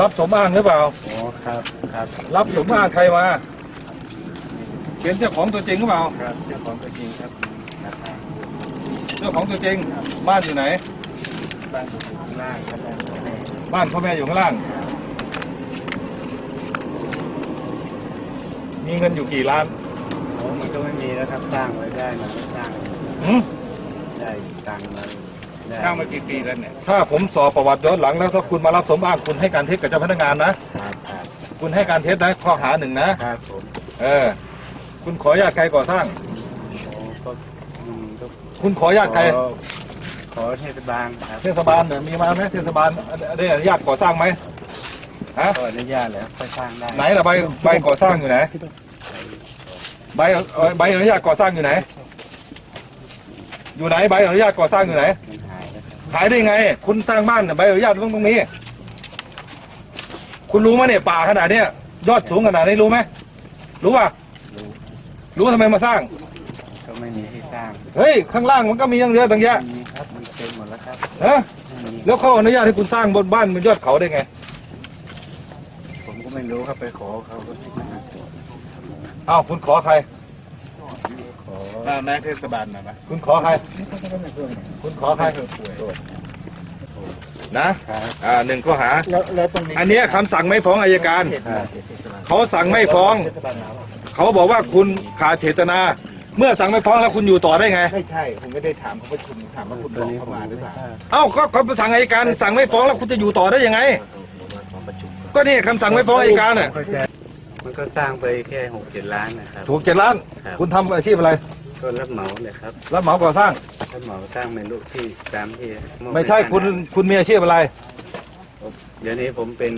รับสมอ้างหรือเปล่า อ๋อครับครับรับสมอ้างใครมา เป็นเจ้าของตัวจริงหรือเปล่า ครับเจ้าของตัวจริงครับนะครับเจ้าของตัวจริง บ้านอยู่ไหน บ้านอยู่ข้างล่างครับบ้านอยู่ข้างในบ้านพ่อแม่อยู่ข้างล่าง มีเงินอยู่กี่ล้านโอ้มันก็ไม่มีแล้วครับสร้างไว้ได้มันก็สร้างหืมได้ตังค์มา ได้สร้างมากี่ปีแล้วเนี่ยถ้าผมสอบประวัติย้อนหลังแล้วถ้าคุณมารับสมอ้างคุณให้การเท็จกับเจ้าพนักงานนะ ครับครับคุณให้การเท็จนะข้อหาหนึ่งนะ ครับผมเออ คุณขออนุญาตใครก่อสร้างโอ้ก็อืมก็คุณขออนุญาตใครขอขอเทศบาลครับเทศบาลเนี่ยมีมาไหมเทศบาลได้อนุญาตก่อสร้างไหมฮะก็อนุญาตแล้วค่อยสร้างได้ไหนล่ะใบใบก่อสร้างอยู่ไหนใบเอ่อใบอนุญาตก่อสร้างอยู่ไหน อยู่ไหนใบอนุญาตก่อสร้างอยู่ไหน มันหายแล้วครับหายได้ไง คุณสร้างบ้านเนี่ยใบอนุญาตต้องตรงนี้คุณรู้ไหมเนี่ยป่าขนาดเนี้ยยอดสูงขนาดนี้รู้ไหมรู้ป่ะรู้รู้ทำไมมาสร้าง ก็ไม่มีที่สร้างเฮ้ยข้างล่างมันก็มีตั้งเยอะตั้งแยะไม่มีครับมันเต็มหมดแล้วครับฮะไม่มีแล้วเขาอนุญาตให้คุณสร้างบนบ้านบนยอดเขาได้ไงผมก็ไม่รู้ครับไปขอเขาก็ที่มาอ้าวคุณขอใคร ขอถ้าแม่เทศบาลมาไหมคุณขอใคร คุณขอใครนะครับอ่าหนึ่งข้อหาแล้วแล้วตรงนี้อันเนี้ยคำสั่งไม่ฟ้องอายการครับเขาสั่งไม่ฟ้องเทศบาลมาปะเขาบอกว่าคุณขาดเจตนา เมื่อสั่งไม่ฟ้องแล้วคุณอยู่ต่อได้ไง ไม่ใช่ ผมไม่ได้ถามเขาประชุมถามว่าคุณบตัวอกนี้เขาผมมาหไม่รือเปล่าทราบเอ้า ก็เขาสั่งอายการสั่งไม่ฟ้องแล้วคุณจะอยู่ต่อได้ยังไง ก็นี่คำสั่งไม่ฟ้องอายการน่ะเข้าใจมันก็สร้างไปแค่หกเจ็ดล้านนะครับถูกเจ็ดล้านครับคุณทำอาชีพอะไร ก็รับเหมาเลยครับรับเหมาก่อสร้าง รับเหมาสร้างเป็นลูกที่ตามที่อบไม่ใช่ให้คุณคุณมีอาชีพอะไร เดี๋ยวนี้ผมเป็น